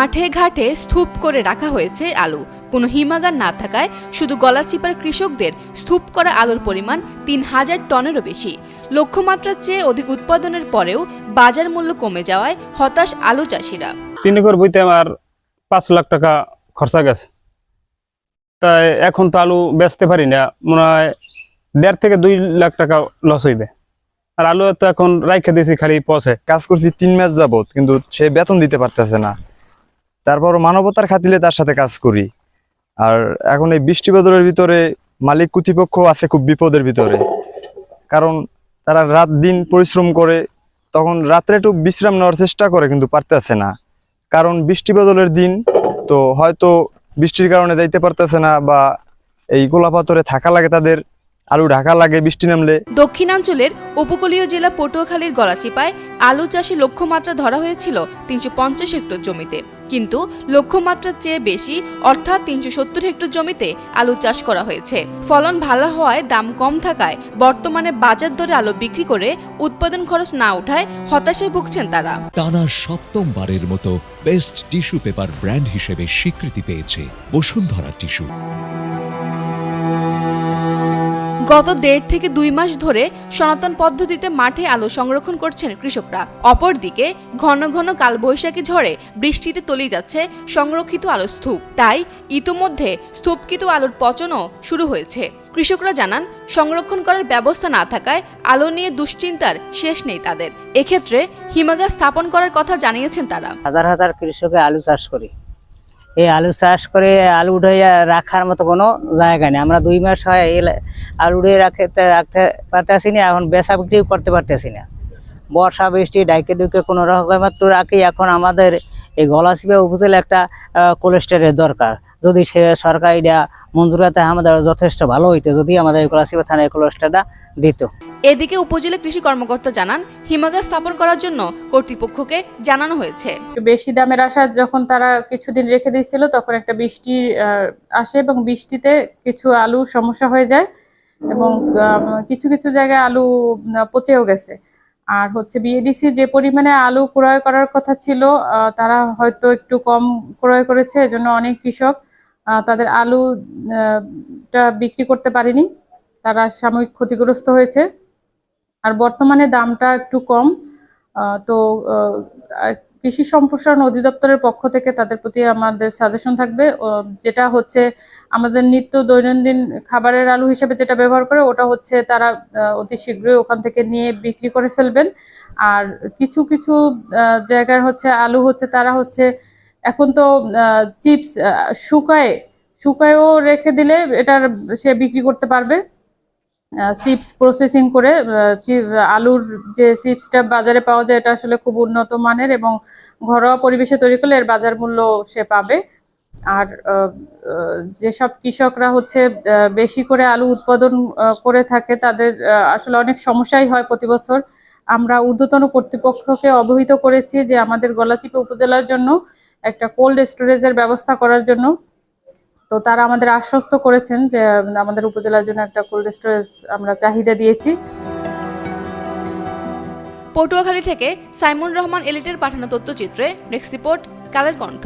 মাঠে ঘাটে স্তূপ করে রাখা হয়েছে আলু। কোনো হিমাগার না থাকায় শুধু গলাচিপার কৃষকদের স্তূপ করা আলুর পরিমাণ তিন হাজার টনেরও বেশি। লক্ষ্যমাত্রার চেয়ে অধিক উৎপাদনের পরেও বাজার মূল্য কমে যাওয়ায় হতাশ আলু চাষিরা। তিন একর বইতে আমার পাঁচ লাখ টাকা খরচা গেছে। তাই এখন তো আলু বেচতে পারি না মনে হয় দেড় থেকে দুই লাখ টাকা লস হইবে। আর আলু তো এখন রাইখে দিয়েছি খালি পচে। কাজ করছি তিন মাস যাবত কিন্তু সে বেতন দিতে পারতেছে না। তারপর মানবতার খাতিলে তার সাথে কাজ করি। আর এখন এই বৃষ্টি বদলের ভিতরে মালিক কর্তৃপক্ষ আছে খুব বিপদের ভিতরে। কারণ তারা রাত দিন পরিশ্রম করে, তখন রাত্রে একটু বিশ্রাম নেওয়ার চেষ্টা করে কিন্তু পারতেছে না। কারণ বৃষ্টি বদলের দিন তো হয়তো বৃষ্টির কারণে যাইতে পারতেছে না বা এই গোলাপাতরে থাকা লাগে তাদের আলু ঢাকা লাগে বৃষ্টি নামলে। দক্ষিণাঞ্চলের উপকূলীয় জেলা পটুয়াখালীর গলাচিপায় আলু চাষে লক্ষ্যমাত্রা ধরা হয়েছিল তিনশো পঞ্চাশ হেক্টর জমিতে। কিন্তু লক্ষ্যমাত্রার চেয়ে বেশি অর্থাৎ তিনশো সত্তর হেক্টর জমিতে আলু চাষ করা হয়েছে। ফলন ভালো হওয়ায় দাম কম থাকায় বর্তমানে বাজার দরে আলু বিক্রি করে উৎপাদন খরচ না উঠায় হতাশায় ভুগছেন তারা। টানা সপ্তমবারের মতো বেস্ট টিস্যু পেপার ব্র্যান্ড হিসেবে স্বীকৃতি পেয়েছে বসুন্ধরা টিস্যু। গত দেড় থেকে দুই মাস ধরে সনাতন পদ্ধতিতে মাঠে আলু সংরক্ষণ করছেন কৃষকরা। অপরদিকে, ঘন ঘন কালবৈশাখী ঝড়ে বৃষ্টিতে তলিয়ে যাচ্ছে সংরক্ষিত আলুর স্তূপ। তাই ইতোমধ্যে স্তূপকৃত আলুর পচনও শুরু হয়েছে। কৃষকরা জানান, সংরক্ষণ করার ব্যবস্থা না থাকায় আলো নিয়ে দুশ্চিন্তার শেষ নেই তাদের। এক্ষেত্রে হিমাগার স্থাপন করার কথা জানিয়েছেন তারা। হাজার হাজার কৃষকে আলু চাষ করি। এই আলু চাষ করে আলু উঠে রাখার মতো কোনো জায়গা নেই। আমরা দুই মাস হয় এই আলু উঠে রাখতে রাখতে পারতেছি না, এখন বেচা বিক্রিও করতে পারতেছি না। বর্ষা, বৃষ্টি, ডাইকে ডুকে কোনো রকম একটু রাখি। এখন আমাদের এই গলাচিপা উপজেলা একটা কোলেস্টারের দরকার। যদি সে সরকার এটা মঞ্জুরাতে আমাদের যথেষ্ট ভালো হইতো, যদি আমাদের গলাচিপা থানায় কোলেস্টারটা দিত। এদিকে উপজেলা কৃষি কর্মকর্তা জানান হিমাগার স্থাপন করার জন্য কর্তৃপক্ষকে জানানো হয়েছে। বেশি দামের আশা যখন তারা কিছুদিন রেখে দিয়েছিল তখন একটা বৃষ্টি আসে এবং বৃষ্টিতে কিছু আলু সমস্যা হয়ে যায় এবং কিছু কিছু জায়গায় আলু পচেও গেছে। আর হচ্ছে বিএডিসি যে পরিমাণে আলু ক্রয় করার কথা ছিল তারা হয়তো একটু কম ক্রয় করেছে এজন্য অনেক কৃষক তাদের আলু আহ, টা বিক্রি করতে পারেনি। তারা সাময়িক ক্ষতিগ্রস্ত হয়েছে। আর বর্তমানে দামটা একটু কম। তো কৃষি সম্প্রসারণ অধিদপ্তরের পক্ষ থেকে তাদের প্রতি আমাদের সাজেশন থাকবে। যেটা হচ্ছে আমাদের নিত্য দৈনন্দিন খাবারের আলু হিসেবে যেটা ব্যবহার করে, ওটা হচ্ছে তারা অতি শীঘ্রই ওখান থেকে নিয়ে বিক্রি করে ফেলবেন। আর কিছু কিছু জায়গার হচ্ছে আলু হচ্ছে তারা হচ্ছে এখন তো চিপস শুকায়, শুকায়ও রেখে দিলে এটার সে বিক্রি করতে পারবে। চিপস প্রসেসিং করে আলুর যে চিপসটা বাজারে পাওয়া যায়, এটা আসলে খুব উন্নত মানের এবং ঘরোয়া পরিবেশে তৈরি করলে এর বাজার মূল্য সে পাবে। আর যেসব কৃষকরা হচ্ছে বেশি করে আলু উৎপাদন করে থাকে, তাদের আসলে অনেক সমস্যাই হয় প্রতি বছর। আমরা ঊর্ধ্বতন কর্তৃপক্ষকে অবহিত করেছি যে আমাদের গলাচিপা উপজেলার জন্য একটা কোল্ড স্টোরেজের ব্যবস্থা করার জন্য। তো তারা আমাদের আশ্বস্ত করেছেন যে আমাদের উপজেলার জন্য একটা কোল্ড স্টোরেজ আমরা চাহিদা দিয়েছি। পটুয়াখালী থেকে সাইমুন রহমান এলিটের পাঠানো তথ্যচিত্রে ডেস্ক রিপোর্ট, কালের কণ্ঠ।